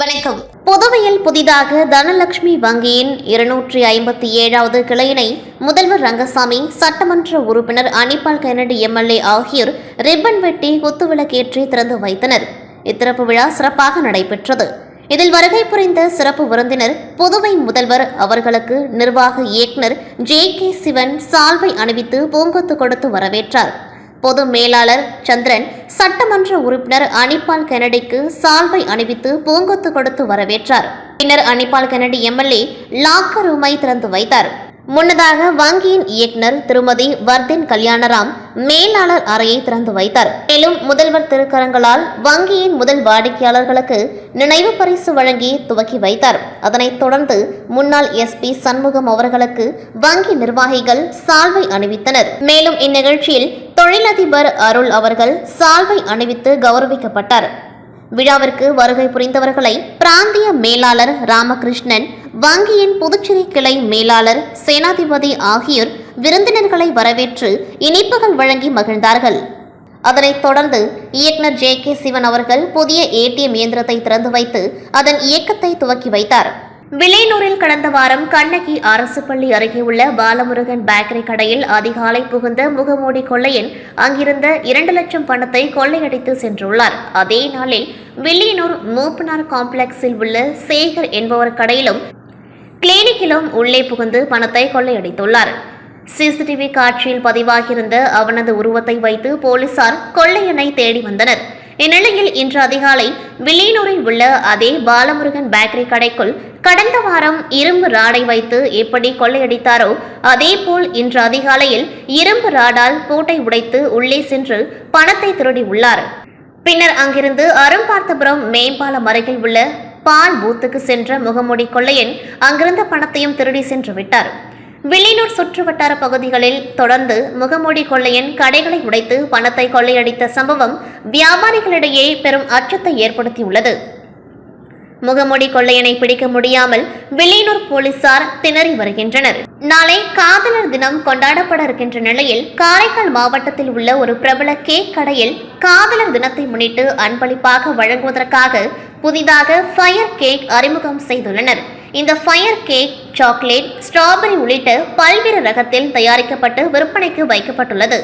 வணக்கம். புதுவையில் புதிதாக தனலட்சுமி வங்கியின் இருநூற்றி ஐம்பத்தி ஏழாவது கிளையினை முதல்வர் ரங்கசாமி சட்டமன்ற உறுப்பினர் அனிபால் கெனடி எம்எல்ஏ ஆகியோர் ரிப்பன் வெட்டி குத்துவிளக்கேற்றி திறந்து வைத்தனர். இத்திறப்பு விழா சிறப்பாக நடைபெற்றது. இதில் வருகை புரிந்த சிறப்பு விருந்தினர் புதுவை முதல்வர் அவர்களுக்கு நிர்வாக இயக்குனர் ஜே கே சிவன் சால்வை அணிவித்து பூங்கொத்து கொடுத்து வரவேற்றார். பொது மேலாளர் சந்திரன் சட்டமன்ற உறுப்பினர் அனிபால் கெனடிக்கு சால்வை அணிவித்து பூங்கொத்து கொடுத்து வரவேற்றார். பின்னர் அனிபால் கெனடி எம்எல்ஏ லாக்கர் ரூமை திறந்து வைத்தார். முன்னதாக வங்கியின் இயக்குனர் திருமதி வர்தின் கல்யாணராம் மேலாளர் அறையை திறந்து வைத்தார். மேலும் முதல்வர் திருக்கரங்களால் வங்கியின் முதல் வாடிக்கையாளர்களுக்கு நினைவு பரிசு வழங்கி துவக்கி வைத்தார். அதனைத் தொடர்ந்து முன்னாள் எஸ்பி சண்முகம் அவர்களுக்கு வங்கி நிர்வாகிகள் சால்வை அணிவித்தனர். மேலும் இந்நிகழ்ச்சியில் தொழிலதிபர் அருள் அவர்கள் சால்வை அணிவித்து கௌரவிக்கப்பட்டார். விழாவிற்கு வருகை புரிந்தவர்களை பிராந்திய மேலாளர் ராமகிருஷ்ணன் வங்கியின் புதுச்சேரி கிளை மேலாளர் சேனாதிபதி ஆகியோர் விருந்தினர்களை வரவேற்று இனிப்புகள் வழங்கி மகிழ்ந்தார்கள். அதனைத் தொடர்ந்து இயக்குனர் ஜே கே சிவன் அவர்கள் புதிய ஏடிஎம் இயந்திரத்தை திறந்து வைத்து அதன் இயக்கத்தை துவக்கி வைத்தார். வில்லியனூரில் கடந்த வாரம் கண்ணகி அரசு பள்ளி அருகே உள்ள பாலமுருகன் பேக்கரி கடையில் அதிகாலை புகுந்த முகமூடி கொள்ளையன் அங்கிருந்த இரண்டு லட்சம் பணத்தை கொள்ளையடித்து சென்றுள்ளார். அதே நாளில் வில்லியனூர் மூப்பனார் காம்ப்ளெக்ஸில் உள்ள சேகர் என்பவர் கடையிலும் கிளினிக்கிலும் உள்ளே புகுந்து பணத்தை கொள்ளையடித்துள்ளார். சிசிடிவி காட்சியில் பதிவாகியிருந்த அவனது உருவத்தை வைத்து போலீசார் கொள்ளையனை தேடி வந்தனர். இந்நிலையில் இன்று அதிகாலை வில்லியனூரில் உள்ள அதே பாலமுருகன் பேக்கரி கடைக்குள் கடந்த வாரம் இரும்பு ராடை வைத்து எப்படி கொள்ளையடித்தாரோ அதேபோல் இன்று அதிகாலையில் இரும்பு ராடால் பூட்டை உடைத்து உள்ளே சென்று பணத்தை திருடி உள்ளார். பின்னர் அங்கிருந்து அரும்பார்த்தபுரம் மேம்பாலம் அருகில் உள்ள பால் பூத்துக்கு சென்ற முகமூடி கொள்ளையன் அங்கிருந்த பணத்தையும் திருடி சென்று விட்டார். வில்லியனூர் சுற்றுவட்டார பகுதிகளில் தொடர்ந்து முகமூடி கொள்ளையன் கடைகளை உடைத்து பணத்தை கொள்ளையடித்த சம்பவம் வியாபாரிகளிடையே பெரும் அச்சத்தை ஏற்படுத்தியுள்ளது. முகமூடி கொள்ளையனை பிடிக்க முடியாமல் வில்லியனூர் போலீசார் திணறி வருகின்றனர். நாளை காதலர் தினம் கொண்டாடப்பட இருக்கின்ற நிலையில் காரைக்கால் மாவட்டத்தில் உள்ள ஒரு பிரபல கேக் கடையில் காதலர் தினத்தை முன்னிட்டு அன்பளிப்பாக வழங்குவதற்காக புதிதாக ஃபயர் கேக் அறிமுகம் செய்துள்ளனர். இந்த ஃபயர் கேக் சாக்லேட் ஸ்ட்ராபெரி உள்ளிட்ட பல்வேறு ரகத்தில் தயாரிக்கப்பட்டு விற்பனைக்கு வைக்கப்பட்டுள்ளது.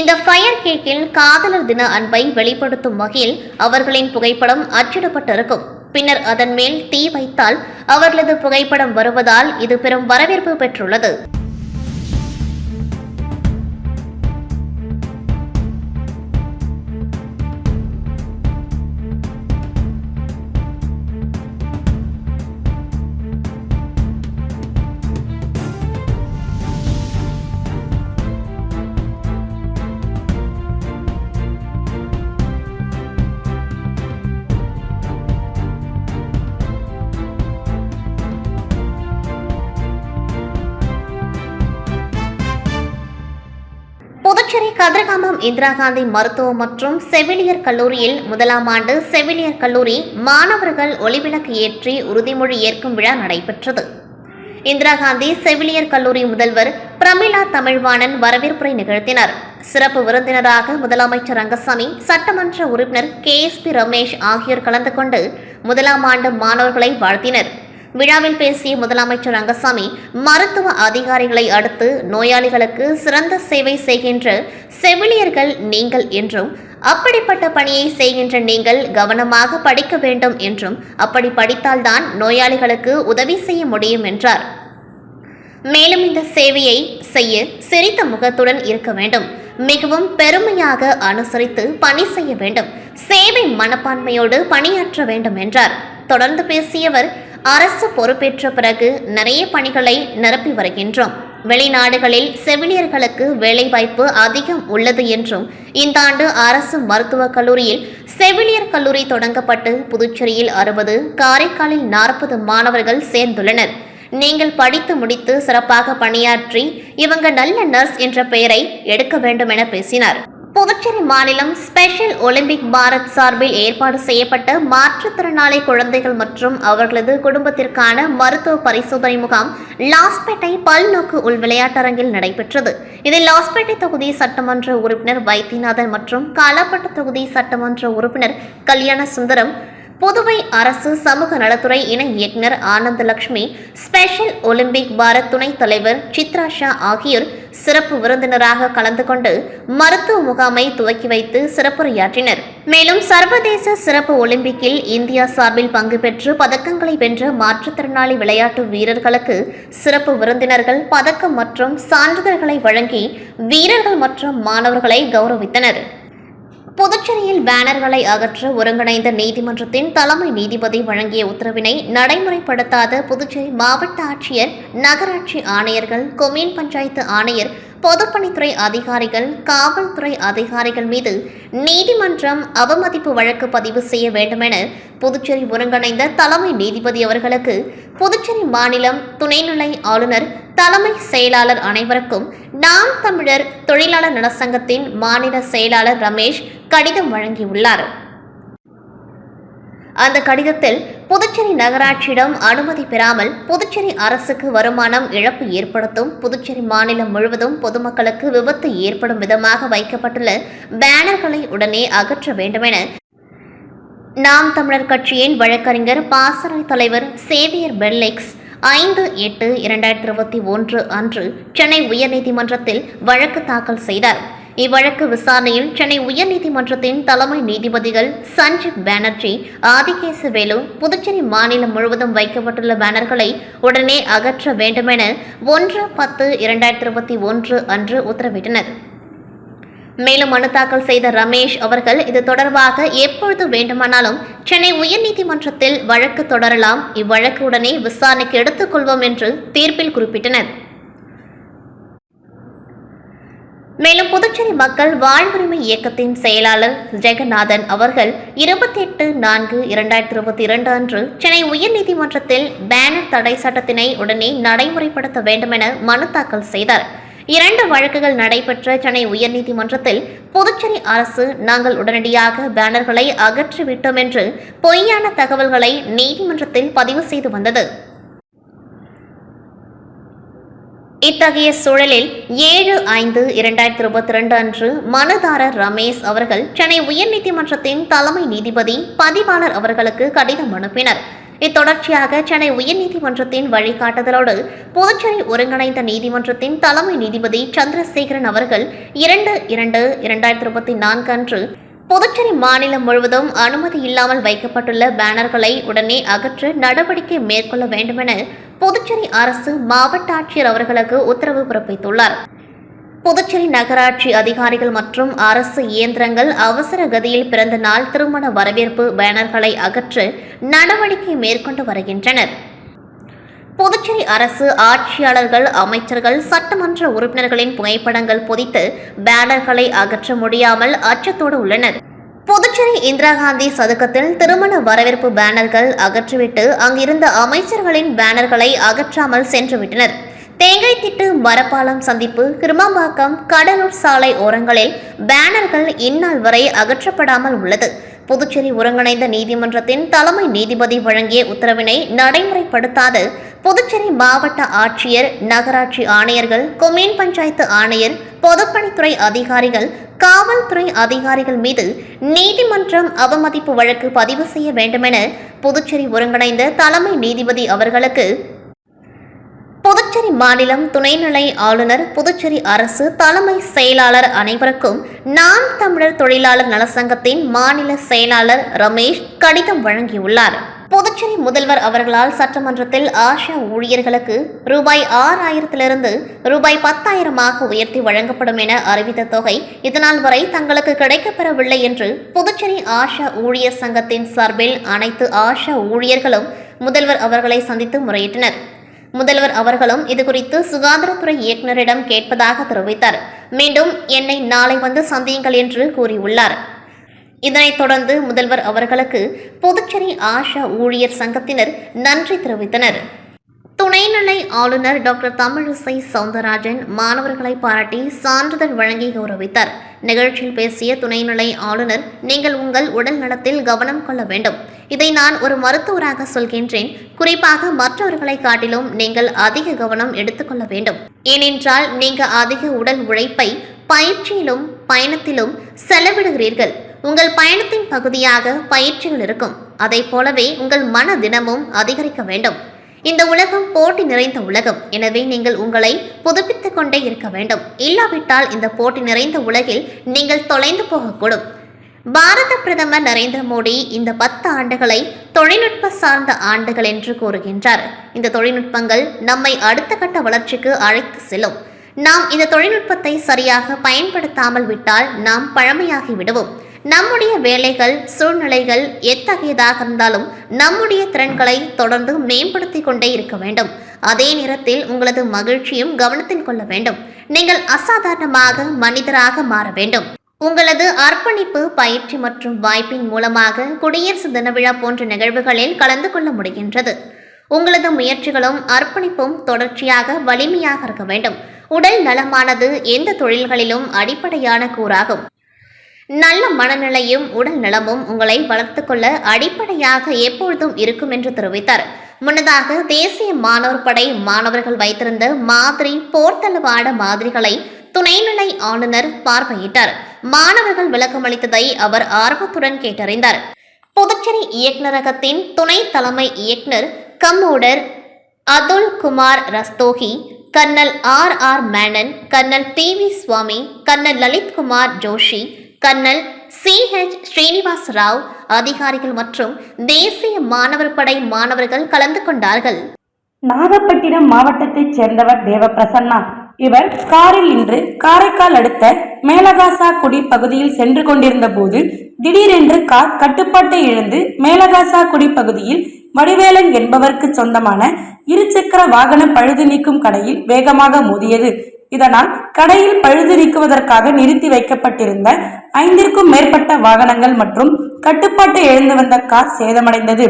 இந்த ஃபயர் கேக்கில் காதலர் தின அன்பை வெளிப்படுத்தும் வகையில் அவர்களின் புகைப்படம் அச்சிடப்பட்டிருக்கும். பின்னர் அதன் மேல் தீ வைத்தால் அவர்களது புகைப்படம் வருவதால் இது பெரும் வரவேற்பு பெற்றுள்ளது. புதுச்சேரி கதிர்காமம் இந்திரா காந்தி மருத்துவம் மற்றும் செவிலியர் கல்லூரியில் முதலாம் ஆண்டு செவிலியர் கல்லூரி மாணவர்கள் ஒளிவிளக்கு ஏற்றி உறுதிமொழி ஏற்கும் விழா நடைபெற்றது. இந்திரா காந்தி செவிலியர் கல்லூரி முதல்வர் பிரமிளா தமிழ்வாணன் வரவேற்புரை நிகழ்த்தினர். சிறப்பு விருந்தினராக முதலமைச்சர் ரங்கசாமி சட்டமன்ற உறுப்பினர் கே எஸ் பி ரமேஷ் ஆகியோர் கலந்து கொண்டு முதலாம் ஆண்டு மாணவர்களை வாழ்த்தினர். விழாவில் பேசிய முதலமைச்சர் ரங்கசாமி மருத்துவ அதிகாரிகளை அடுத்து நோயாளிகளுக்கு சிறந்த சேவை செய்கின்ற செவிலியர்கள் நீங்கள் என்றும் அப்படிப்பட்ட பணியை செய்கின்ற நீங்கள் கவனமாக படிக்க வேண்டும் என்றும் அப்படி படித்தால்தான் நோயாளிகளுக்கு உதவி செய்ய முடியும் என்றார். மேலும் இந்த சேவையை செய்ய சிரித்த முகத்துடன் இருக்க வேண்டும். மிகவும் பெருமையாக அனுசரித்து பணி செய்ய வேண்டும். சேவை மனப்பான்மையோடு பணியாற்ற வேண்டும் என்றார். தொடர்ந்து பேசியவர் அரசு பொறுப்பேற்ற பிறகு நிறைய பணிகளை நிரப்பி வருகின்றோம். வெளிநாடுகளில் செவிலியர்களுக்கு வேலைவாய்ப்பு அதிகம் உள்ளது என்றும் இந்த ஆண்டு அரசு மருத்துவக் கல்லூரியில் செவிலியர் கல்லூரி தொடங்கப்பட்டு புதுச்சேரியில் அறுபது காரைக்காலில் நாற்பது மாணவர்கள் சேர்ந்துள்ளனர். நீங்கள் படித்து முடித்து சிறப்பாக பணியாற்றி இவங்க நல்ல நர்ஸ் என்ற பெயரை எடுக்க வேண்டும் என பேசினார். புதுச்சேரி மாநிலம் ஸ்பெஷல் ஒலிம்பிக் பாரத் சார்பில் ஏற்பாடு செய்யப்பட்ட மாற்றுத்திறனாளி குழந்தைகள் மற்றும் அவர்களது குடும்பத்திற்கான மருத்துவ பரிசோதனை முகாம் லாஸ்பேட்டை பல்நோக்கு உள் விளையாட்டரங்கில் நடைபெற்றது. இதில் லாஸ்பேட்டை தொகுதி சட்டமன்ற உறுப்பினர் வைத்தியநாதன் மற்றும் காலாப்பட்டு தொகுதி சட்டமன்ற உறுப்பினர் கல்யாண சுந்தரம் புதுவை அரசு சமூக நலத்துறை இணை இயக்குனர் ஆனந்த லட்சுமி ஸ்பெஷல் ஒலிம்பிக் பாரத் துணைத் தலைவர் சித்ரா ஷா ஆகியோர் சிறப்பு விருந்தினராக கலந்து கொண்டு மருத்துவ முகாமை துவக்கி வைத்து சிறப்புரையாற்றினர். மேலும் சர்வதேச சிறப்பு ஒலிம்பிக்கில் இந்தியா சார்பில் பங்கு பெற்று பதக்கங்களை வென்ற மாற்றுத்திறனாளி விளையாட்டு வீரர்களுக்கு சிறப்பு விருந்தினர்கள் பதக்கம் மற்றும் சான்றிதழ்களை வழங்கி வீரர்கள் மற்றும் மாணவர்களை கௌரவித்தனர். புதுச்சேரியில் பேனர்களை அகற்ற ஒருங்கிணைந்த நீதிமன்றத்தின் தலைமை நீதிபதி வழங்கிய உத்தரவினை நடைமுறைப்படுத்தாத புதுச்சேரி மாவட்ட ஆட்சியர் நகராட்சி ஆணையர்கள் கொமீன் பஞ்சாயத்து ஆணையர் பொதுப்பணித்துறை அதிகாரிகள் காவல்துறை அதிகாரிகள் மீது நீதிமன்றம் அவமதிப்பு வழக்கு பதிவு செய்ய வேண்டுமென புதுச்சேரி ஒருங்கிணைந்த தலைமை நீதிபதி அவர்களுக்கு புதுச்சேரி மாநிலம் துணைநிலை ஆளுநர் தலைமை செயலாளர் அனைவருக்கும் நாம் தமிழர் தொழிலாளர் நலசங்கத்தின் மாநில செயலாளர் ரமேஷ் கடிதம் வழங்கியுள்ளார். அந்த கடிதத்தில் புதுச்சேரி நகராட்சியிடம் அனுமதி பெறாமல் புதுச்சேரி அரசுக்கு வருமானம் இழப்பு ஏற்படுத்தும் புதுச்சேரி மாநிலம் முழுவதும் பொதுமக்களுக்கு விபத்து ஏற்படும் விதமாக வைக்கப்பட்டுள்ள பேனர்களை உடனே அகற்ற வேண்டுமென நாம் தமிழர் கட்சியின் வழக்கறிஞர் பாசறை தலைவர் சேவியர் பெல்லெக்ஸ் ஐந்து எட்டு இரண்டாயிரத்தி இருபத்தி ஒன்று அன்று சென்னை உயர்நீதிமன்றத்தில் வழக்கு தாக்கல் செய்தார். இவ்வழக்கு விசாரணையில் சென்னை உயர்நீதிமன்றத்தின் தலைமை நீதிபதிகள் சஞ்சீப் பானர்ஜி ஆதிகேசவேலு புதுச்சேரி மாநிலம் முழுவதும் வைக்கப்பட்டுள்ள பேனர்களை உடனே அகற்ற வேண்டுமென ஒன்று பத்து இரண்டாயிரத்தி இருபத்தி ஒன்று அன்று உத்தரவிட்டனர். மேலும் மனு தாக்கல் செய்த ரமேஷ் அவர்கள் இது தொடர்பாக எப்பொழுது வேண்டுமானாலும் சென்னை உயர்நீதிமன்றத்தில் வழக்கு தொடரலாம். இவ்வழக்கு உடனே விசாரணைக்கு எடுத்துக்கொள்வோம் என்று தீர்ப்பில் குறிப்பிட்டனர். மேலும் புதுச்சேரி மக்கள் வாழ்வுரிமை இயக்கத்தின் செயலாளர் ஜெகநாதன் அவர்கள் இருபத்தி எட்டு நான்கு இரண்டாயிரத்தி இருபத்தி இரண்டு அன்று சென்னை உயர்நீதிமன்றத்தில் பேனர் தடை சட்டத்தினை உடனே நடைமுறைப்படுத்த வேண்டுமென மனு தாக்கல் செய்தார். இரண்டு வழக்குகள் நடைபெற்ற சென்னை உயர்நீதிமன்றத்தில் புதுச்சேரி அரசு நாங்கள் உடனடியாக பேனர்களை அகற்றிவிட்டோம் என்று பொய்யான தகவல்களை நீதிமன்றத்தில் பதிவு செய்து வந்தது. இத்தகைய சூழலில் ஏழு ஐந்து இரண்டாயிரத்தி இருபத்தி ரெண்டு அன்று மனதார ரமேஷ் அவர்கள் சென்னை உயர்நீதிமன்றத்தின் தலைமை நீதிபதி பதிவாளர் அவர்களுக்கு கடிதம் அனுப்பினர். இத்தொடர்ச்சியாக சென்னை உயர்நீதிமன்றத்தின் வழிகாட்டுதலோடு புதுச்சேரி ஒருங்கிணைந்த நீதிமன்றத்தின் தலைமை நீதிபதி சந்திரசேகரன் அவர்கள் இரண்டு இரண்டு இரண்டாயிரத்தி இருபத்தி நான்கு அன்று புதுச்சேரி மாநிலம் முழுவதும் அனுமதி இல்லாமல் வைக்கப்பட்டுள்ள பேனர்களை உடனே அகற்ற நடவடிக்கை மேற்கொள்ள வேண்டுமென புதுச்சேரி அரசு மாவட்ட ஆட்சியர் அவர்களுக்கு உத்தரவு பிறப்பித்துள்ளார். புதுச்சேரி நகராட்சி அதிகாரிகள் மற்றும் அரசு இயந்திரங்கள் அவசர கதியில் பிறந்த நாள் திருமண வரவேற்பு பேனர்களை அகற்ற நடவடிக்கை மேற்கொண்டு வருகின்றனர். புதுச்சேரி அரசு ஆட்சியாளர்கள் அமைச்சர்கள் சட்டமன்ற உறுப்பினர்களின் புகைப்படங்கள் பொதித்து பேனர்களை அகற்ற முடியாமல் அச்சத்தோடு உள்ளனர். புதுச்சேரி இந்திரா காந்தி சதுக்கத்தில் திருமண வரவேற்பு பேனர்கள் அகற்றிவிட்டு அங்கிருந்த அமைச்சர்களின் பேனர்களை அகற்றாமல் சென்றுவிட்டனர். தேங்காய்த்திட்டு மரப்பாலம் சந்திப்பு கிருமாம்பாக்கம் கடலூர் சாலை ஓரங்களில் பேனர்கள் இந்நாள் வரை அகற்றப்படாமல் உள்ளது. புதுச்சேரி ஒருங்கிணைந்த நீதிமன்றத்தின் தலைமை நீதிபதி வழங்கிய உத்தரவினை நடைமுறைப்படுத்தாது புதுச்சேரி மாவட்ட ஆட்சியர் நகராட்சி ஆணையர்கள் கொமீன் பஞ்சாயத்து ஆணையர் பொதுப்பணித்துறை அதிகாரிகள் காவல்துறை அதிகாரிகள் மீது நீதிமன்றம் அவமதிப்பு வழக்கு பதிவு செய்ய வேண்டுமென புதுச்சேரி ஒருங்கிணைந்த தலைமை நீதிபதி அவர்களுக்கு புதுச்சேரி மாநிலம் துணைநிலை ஆளுநர் புதுச்சேரி அரசு தலைமை செயலாளர் அனைவருக்கும் நாம் தமிழர் தொழிலாளர் நலசங்கத்தின் மாநில செயலாளர் ரமேஷ் கடிதம் வழங்கியுள்ளார். புதுச்சேரி முதல்வர் அவர்களால் சட்டமன்றத்தில் ஆஷா ஊழியர்களுக்கு ரூபாய் ஆறாயிரத்திலிருந்து ரூபாய் பத்தாயிரமாக உயர்த்தி வழங்கப்படும் என அறிவித்த தொகை இதனால் வரை தங்களுக்கு கிடைக்கப்பெறவில்லை என்று புதுச்சேரி ஆஷா ஊழியர் சங்கத்தின் சார்பில் அனைத்து ஆஷா ஊழியர்களும் முதல்வர் அவர்களை சந்தித்து முறையிட்டனர். முதல்வர் அவர்களும் இதுகுறித்து சுகாதாரத்துறை இயக்குநரிடம் கேட்பதாக தெரிவித்தார். மீண்டும் என்னை நாளை வந்து சந்தியுங்கள் என்று கூறியுள்ளார். இதனைத் தொடர்ந்து முதல்வர் அவர்களுக்கு புதுச்சேரி ஆஷா ஊழியர் சங்கத்தினர் நன்றி தெரிவித்தனர். துணைநிலை ஆளுநர் டாக்டர் தமிழிசை சவுந்தரராஜன் மாணவர்களை பாராட்டி சான்றிதழ் வழங்கி கௌரவித்தார். நிகழ்ச்சியில் பேசிய துணைநிலை ஆளுநர் நீங்கள் உங்கள் உடல் நலத்தில் கவனம் கொள்ள வேண்டும். இதை நான் ஒரு மருத்துவராக சொல்கின்றேன். குறிப்பாக மற்றவர்களை காட்டிலும் நீங்கள் அதிக கவனம் எடுத்துக்கொள்ள வேண்டும். ஏனென்றால் நீங்கள் அதிக உடல் உழைப்பை பயிற்சியிலும் பயணத்திலும் செலவிடுகிறீர்கள். உங்கள் பயணத்தின் பகுதியாக பயிற்சிகள் இருக்கும். அதை போலவே உங்கள் மன தினமும் அதிகரிக்க வேண்டும். இந்த உலகம் போட்டி நிறைந்த உலகம். எனவே நீங்கள் உங்களை புதுப்பித்துக் கொண்டே இருக்க வேண்டும். இல்லாவிட்டால் இந்த போட்டி நிறைந்த உலகில் நீங்கள் தொலைந்து போகக்கூடும். பாரத பிரதமர் நரேந்திர மோடி இந்த பத்து ஆண்டுகளை தொழில்நுட்ப சார்ந்த ஆண்டுகள் என்று கூறுகின்றார். இந்த தொழில்நுட்பங்கள் நம்மை அடுத்த கட்ட வளர்ச்சிக்கு அழைத்து செல்லும். நாம் இந்த தொழில்நுட்பத்தை சரியாக பயன்படுத்தாமல் விட்டால் நாம் பழமையாகி விடுவோம். நம்முடைய வேலைகள் சூழ்நிலைகள் எத்தகையதாக இருந்தாலும் நம்முடைய திறன்களை தொடர்ந்து மேம்படுத்தி கொண்டே இருக்க வேண்டும். அதே நேரத்தில் உங்களது மகிழ்ச்சியும் கவனத்தில் கொள்ள வேண்டும். நீங்கள் அசாதாரணமாக மனிதராக மாற வேண்டும். உங்களது அர்ப்பணிப்பு பயிற்சி மற்றும் வாய்ப்பின் மூலமாக குடியரசு தின விழா போன்ற நிகழ்வுகளில் கலந்து கொள்ள முடிகின்றது. உங்களது முயற்சிகளும் அர்ப்பணிப்பும் தொடர்ச்சியாக வலிமையாக இருக்க வேண்டும். உடல் நலமானது எந்த தொழில்களிலும் அடிப்படையான கூறாகும். நல்ல மனநிலையும் உடல் நலமும் உங்களை வளர்த்துக்கொள்ள அடிப்படையாக எப்பொழுதும் இருக்கும் என்று தெரிவித்தார். முன்னதாக தேசிய மாணவர் படை மாணவர்கள் வைத்திருந்த மாதிரி போர்த்தளவாட மாதிரிகளை துணைநிலை ஆளுநர் பார்வையிட்டார். மாணவர்கள் விளக்கமளித்ததை அவர் ஆர்வத்துடன் கேட்டறிந்தார். புதுச்சேரி இயக்குநரகத்தின் துணை தலைமை இயக்குனர் commodore Atul Kumar Rastogi colonel R R Menon colonel P V Swamy colonel Lalitkumar Joshi colonel C H Srinivas Rao அதிகாரிகள் மற்றும் தேசிய மாணவர் படை மாணவர்கள் கலந்து கொண்டார்கள். நாகப்பட்டினம் மாவட்டத்தைச் சேர்ந்தவர் தேவபிரசன்னா இவர் காரில் இன்று காரைக்கால் அடுத்த மேலகாசாக்குடி பகுதியில் சென்று கொண்டிருந்த போது திடீரென்று கார் கட்டுப்பாட்டை இழந்து மேலகாசாக்குடி பகுதியில் வடிவேலன் என்பவருக்கு சொந்தமான இருசக்கர வாகன பழுது நீக்கும் கடையில் வேகமாக மோதியது. இதனால் கடையில் பழுது நீக்குவதற்காக நிறுத்தி வைக்கப்பட்டிருந்த ஐந்திற்கும் மேற்பட்ட வாகனங்கள் மற்றும் கட்டுப்பாட்டை இழந்து வந்த கார் சேதமடைந்தது.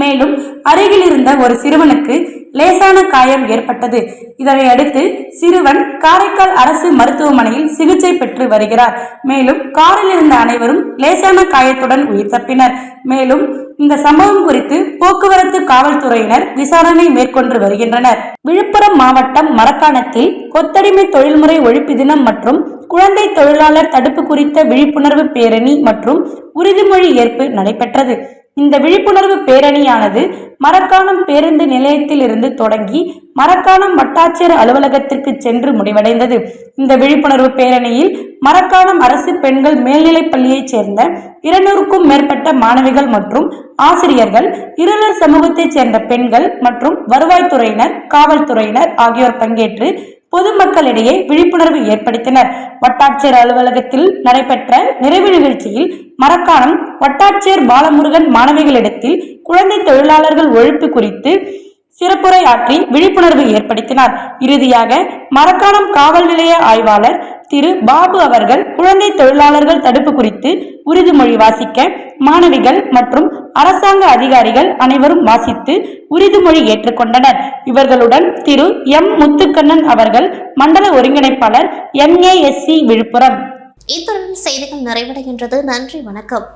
மேலும் அருகில் இருந்த ஒரு சிறுவனுக்கு லேசான காயம் ஏற்பட்டது. இதனை அடுத்து சிறுவன் காரைக்கால் அரசு மருத்துவமனையில் சிகிச்சை பெற்று வருகிறார். மேலும் காரில் இருந்த அனைவரும் லேசான காயத்துடன் உயிர் தப்பினர். மேலும் இந்த சம்பவம் குறித்து போக்குவரத்து காவல்துறையினர் விசாரணை மேற்கொண்டு வருகின்றனர். விழுப்புரம் மாவட்டம் மரக்காணத்தில் கொத்தடிமை தொழில்முறை ஒழிப்பு தினம் மற்றும் குழந்தை தொழிலாளர் தடுப்பு குறித்த விழிப்புணர்வு பேரணி மற்றும் உறுதிமொழி ஏற்பு நடைபெற்றது. இந்த விழிப்புணர்வு பேரணியானது மரக்காணம் பேருந்து நிலையத்தில் இருந்து தொடங்கி மரக்காணம் வட்டாட்சியர் அலுவலகத்திற்கு சென்று முடிவடைந்தது. இந்த விழிப்புணர்வு பேரணியில் மரக்காணம் அரசு பெண்கள் மேல்நிலைப் பள்ளியைச் சேர்ந்த இருநூறுக்கும் மேற்பட்ட மாணவிகள் மற்றும் ஆசிரியர்கள் இருளர் சமூகத்தைச் சேர்ந்த பெண்கள் மற்றும் வருவாய்த்துறையினர் காவல்துறையினர் ஆகியோர் பங்கேற்று பொதுமக்களிடையே விழிப்புணர்வு ஏற்படுத்தினர். வட்டாட்சியர் அலுவலகத்தில் நடைபெற்ற நிறைவு நிகழ்ச்சியில் மரக்காணம் வட்டாட்சியர் பாலமுருகன் மாணவிகளிடத்தில் குழந்தை தொழிலாளர்கள் ஒழிப்பு குறித்து சிறப்புரை ஆற்றி விழிப்புணர்வு ஏற்படுத்தினார். இறுதியாக மரக்காணம் காவல் நிலைய ஆய்வாளர் திரு பாபு அவர்கள் குழந்தை தொழிலாளர்கள் தடுப்பு குறித்து உறுதிமொழி வாசிக்க மாணவிகள் மற்றும் அரசாங்க அதிகாரிகள் அனைவரும் வாசித்து உறுதிமொழி ஏற்றுக்கொண்டனர். இவர்களுடன் திரு எம். முத்துக்கண்ணன் அவர்கள் மண்டல ஒருங்கிணைப்பாளர் எம்ஏஎஸ்சி விழுப்புரம். இத்துடன் செய்திகள் நிறைவடைகின்றது. நன்றி வணக்கம்.